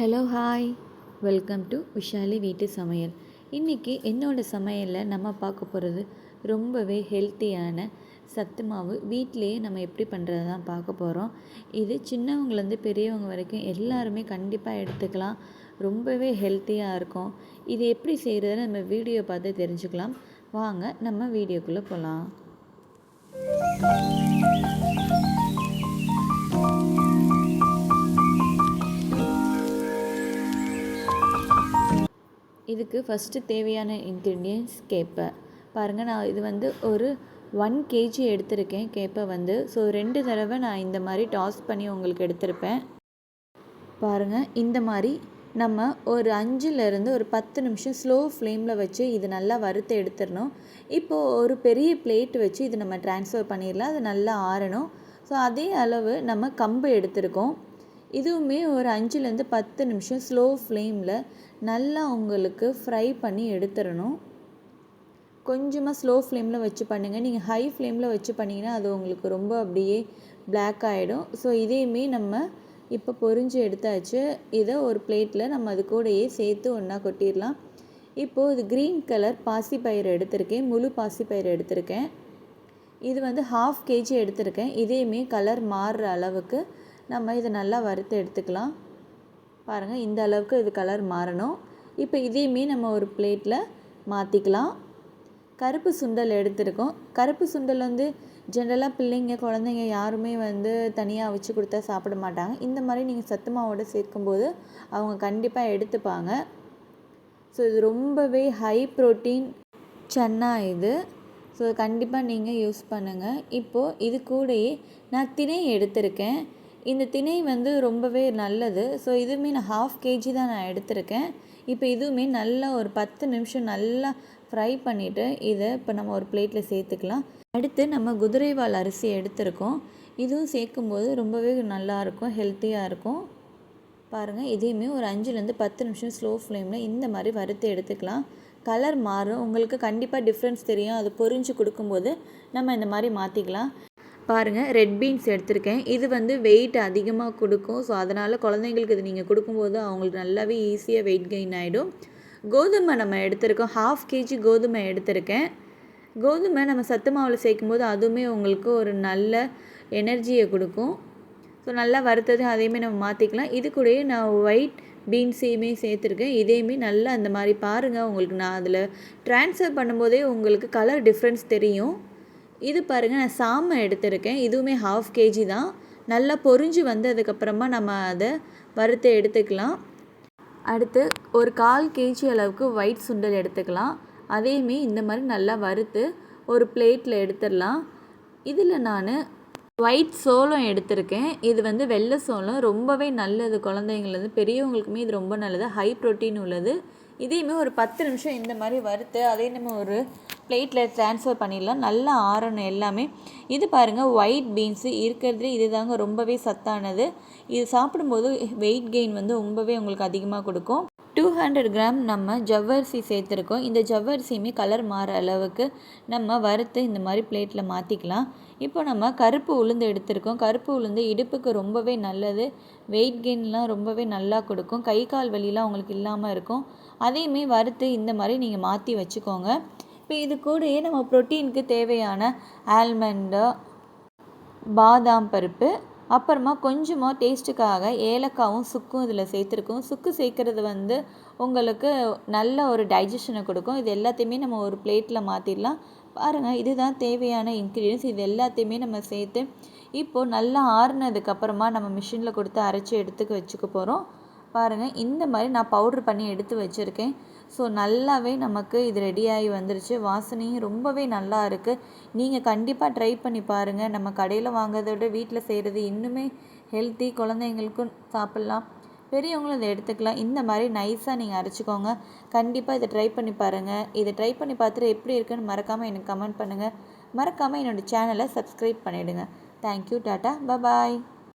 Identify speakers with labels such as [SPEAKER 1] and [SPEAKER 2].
[SPEAKER 1] Hello hi welcome to Vishali வீட்டு சமையல் இன்றைக்கி என்னோடய சமையலில் நம்ம பார்க்க போகிறது ரொம்பவே ஹெல்த்தியான சத்து மாவு. வீட்டிலையே நம்ம எப்படி பண்ணுறது தான் பார்க்க போகிறோம் இது சின்னவங்கலேருந்து பெரியவங்க வரைக்கும் எல்லாருமே கண்டிப்பாக எடுத்துக்கலாம். ரொம்பவே ஹெல்த்தியாக இருக்கும். இது எப்படி செய்கிறதுன்னு நம்ம வீடியோ பார்த்து தெரிஞ்சுக்கலாம். வாங்க நம்ம வீடியோக்குள்ளே போகலாம் இதுக்கு ஃபஸ்ட்டு தேவையான இன்க்ரீடியன்ஸ் கேப்பை. பாருங்கள் நான் இது வந்து ஒரு ஒன் கேஜி எடுத்திருக்கேன் கேப்பை வந்து. ஸோ ரெண்டு தடவை நான் இந்த மாதிரி டாஸ் பண்ணி உங்களுக்கு எடுத்திருப்பேன். பாருங்கள் இந்த மாதிரி நம்ம ஒரு அஞ்சுலேருந்து ஒரு பத்து நிமிஷம் ஸ்லோ ஃப்ளேமில் வச்சு இது நல்லா வறுத்து எடுத்துடணும். இப்போது ஒரு பெரிய பிளேட் வச்சு இது நம்ம ட்ரான்ஸ்ஃபர் பண்ணிடலாம். அது நல்லா ஆறணும். ஸோ அதே அளவு நம்ம கம்பு எடுத்திருக்கோம். இதுவுமே ஒரு அஞ்சுலேருந்து பத்து நிமிஷம் ஸ்லோ ஃப்ளேமில் நல்லா உங்களுக்கு ஃப்ரை பண்ணி எடுத்துடணும். கொஞ்சமாக ஸ்லோ ஃப்ளேமில் வச்சு பண்ணுங்கள் நீங்கள் ஹை ஃப்ளேமில் வச்சு பண்ணிங்கன்னா அது உங்களுக்கு ரொம்ப அப்படியே பிளாக் ஆகிடும் ஸோ இதையுமே நம்ம இப்போ பொறிஞ்சு எடுத்தாச்சு. இதை ஒரு பிளேட்டில் நம்ம அது கூடயே சேர்த்து ஒன்றா கொட்டிடலாம். இப்போது இது க்ரீன் கலர் பாசிப்பயிறு எடுத்திருக்கேன். முழு பாசிப்பயிறு எடுத்திருக்கேன். இது வந்து ஹாஃப் கேஜி எடுத்திருக்கேன். இதையுமே கலர் மாறுற அளவுக்கு நம்ம இதை நல்லா வறுத்து எடுத்துக்கலாம். பாருங்கள் இந்த அளவுக்கு இது கலர் மாறணும். இப்போ இதையுமே நம்ம ஒரு பிளேட்டில் மாற்றிக்கலாம் கருப்பு சுண்டல் எடுத்திருக்கோம். கருப்பு சுண்டல் வந்து ஜென்ரலாக பிள்ளைங்க குழந்தைங்க யாருமே வந்து தனியாக வச்சு கொடுத்தா சாப்பிட மாட்டாங்க. இந்த மாதிரி நீங்கள் சத்து மாவோடு சேர்க்கும்போது அவங்க கண்டிப்பாக எடுத்துப்பாங்க. ஸோ இது ரொம்பவே ஹை ப்ரோட்டீன் சன்னா இது. ஸோ கண்டிப்பாக நீங்கள் யூஸ் பண்ணுங்கள் இப்போது இது கூடயே நான் திணை எடுத்திருக்கேன். இந்த திணை வந்து ரொம்பவே நல்லது. ஸோ இதுவுமே நான் ஹாஃப் கேஜி தான் நான் எடுத்திருக்கேன். இப்போ இதுவுமே நல்லா ஒரு பத்து நிமிஷம் நல்லா ஃப்ரை பண்ணிவிட்டு இதை இப்போ நம்ம ஒரு பிளேட்டில் சேர்த்துக்கலாம். அடுத்து நம்ம குதிரைவால் அரிசி எடுத்திருக்கோம். இதுவும் சேர்க்கும்போது ரொம்பவே நல்லாயிருக்கும் ஹெல்த்தியாக இருக்கும். பாருங்கள் இதையுமே ஒரு அஞ்சுலேருந்து பத்து நிமிஷம் ஸ்லோ ஃப்ளேமில் இந்த மாதிரி வறுத்து எடுத்துக்கலாம். கலர் மாறும். உங்களுக்கு கண்டிப்பாக டிஃப்ரென்ஸ் தெரியும். அது பொறிஞ்சு கொடுக்கும்போது நம்ம இந்த மாதிரி மாற்றிக்கலாம் பாருங்கள் ரெட் பீன்ஸ் எடுத்திருக்கேன். இது வந்து வெயிட் அதிகமாக கொடுக்கும். ஸோ அதனால் குழந்தைங்களுக்கு இது நீங்கள் கொடுக்கும்போது அவங்களுக்கு நல்லாவே ஈஸியாக வெயிட் கெயின் ஆகிடும் கோதுமை நம்ம எடுத்திருக்கோம். ஹாஃப் கேஜி கோதுமை எடுத்திருக்கேன். கோதுமை நம்ம சத்து மாவில் சேர்க்கும்போது அதுவுமே உங்களுக்கு ஒரு நல்ல எனர்ஜியை கொடுக்கும். ஸோ நல்லா வறுத்தது அதையுமே நம்ம மாற்றிக்கலாம் இது கூடயே நான் ஒயிட் பீன்ஸையுமே சேர்த்துருக்கேன். இதையுமே நல்லா அந்த மாதிரி பாருங்கள் உங்களுக்கு நான் அதில் ட்ரான்ஸ்ஃபர் பண்ணும்போதே உங்களுக்கு கலர் டிஃப்ரென்ஸ் தெரியும். இது பாருங்கள் நான் சாமை எடுத்திருக்கேன். இதுவுமே ஹாஃப் கேஜி தான். நல்லா பொறிஞ்சு வந்ததுக்கப்புறமா நம்ம அதை வறுத்து எடுத்துக்கலாம். அடுத்து ஒரு கால் கேஜி அளவுக்கு ஒயிட் சுண்டல் எடுத்துக்கலாம். அதையுமே இந்த மாதிரி நல்லா வறுத்து ஒரு பிளேட்டில் எடுத்துடலாம். இதில் நான் ஒயிட் சோளம் எடுத்திருக்கேன். இது வந்து வெள்ளை சோளம். ரொம்பவே நல்லது குழந்தைங்கள்லேருந்து. பெரியவங்களுக்குமே இது ரொம்ப நல்லது. ஹை ப்ரோட்டீன் உள்ளது. இதையுமே ஒரு பத்து நிமிஷம் இந்த மாதிரி வறுத்து அதே நம்ம ஒரு பிளேட்டில் ட்ரான்ஸ்ஃபர் பண்ணிடலாம். நல்லா ஆறணும் எல்லாமே. இது பாருங்கள் ஒயிட் பீன்ஸு இருக்கிறதுலே இது தாங்க ரொம்பவே சத்தானது. இது சாப்பிடும்போது வெயிட் கெயின் வந்து ரொம்பவே உங்களுக்கு அதிகமாக கொடுக்கும். டூ ஹண்ட்ரட் கிராம் நம்ம ஜவ்வரிசி சேர்த்துருக்கோம். இந்த ஜவ்வரிசியுமே கலர் மாற அளவுக்கு நம்ம வறுத்து இந்த மாதிரி பிளேட்டில் மாற்றிக்கலாம் இப்போ நம்ம கருப்பு உளுந்து எடுத்திருக்கோம். கருப்பு உளுந்து இடுப்புக்கு ரொம்பவே நல்லது. வெயிட் கெயின்லாம் ரொம்பவே நல்லா கொடுக்கும். கை கால் வலிலாம் உங்களுக்கு இல்லாமல் இருக்கும். அதையுமே வறுத்து இந்த மாதிரி நீங்கள் மாற்றி வச்சுக்கோங்க. இப்போ இது கூடயே நம்ம ப்ரோட்டீனுக்கு தேவையான ஆல்மண்டு பாதாம் பருப்பு அப்புறமா கொஞ்சமாக டேஸ்ட்டுக்காக ஏலக்காவும் சுக்கும் இதில் சேர்த்துருக்கோம். சுக்கு சேர்க்குறது வந்து உங்களுக்கு நல்ல ஒரு டைஜஷனை கொடுக்கும். இது எல்லாத்தையுமே நம்ம ஒரு பிளேட்டில் மாற்றிடலாம் பாருங்கள் இதுதான் தேவையான இன்க்ரீடியன்ஸ் இது எல்லாத்தையுமே நம்ம சேர்த்து இப்போது நல்லா ஆறுனதுக்கப்புறமா நம்ம மிஷினில் கொடுத்து அரைச்சி எடுத்துக்க வச்சுக்க போகிறோம் பாருங்கள் இந்த மாதிரி நான் பவுட்ரு பண்ணி எடுத்து வச்சுருக்கேன். ஸோ நல்லாவே நமக்கு இது ரெடியாகி வந்துருச்சு. வாசனையும் ரொம்பவே நல்லா இருக்குது நீங்கள் கண்டிப்பாக ட்ரை பண்ணி பாருங்கள் நம்ம கடையில் வாங்குறத விட வீட்டில் செய்கிறது இன்னுமே ஹெல்த்தி குழந்தைங்களுக்கும் சாப்பிட்லாம். பெரியவங்களும் இதை எடுத்துக்கலாம். இந்த மாதிரி நைஸாக நீங்கள் அரைச்சிக்கோங்க. கண்டிப்பாக இதை ட்ரை பண்ணி பாருங்கள் இதை ட்ரை பண்ணி பார்த்துட்டு எப்படி இருக்குன்னு மறக்காமல் எனக்கு கமெண்ட் பண்ணுங்கள் மறக்காமல் என்னோடய சேனலை சப்ஸ்கிரைப் பண்ணிவிடுங்க தேங்க்யூ டாட்டா பபாய்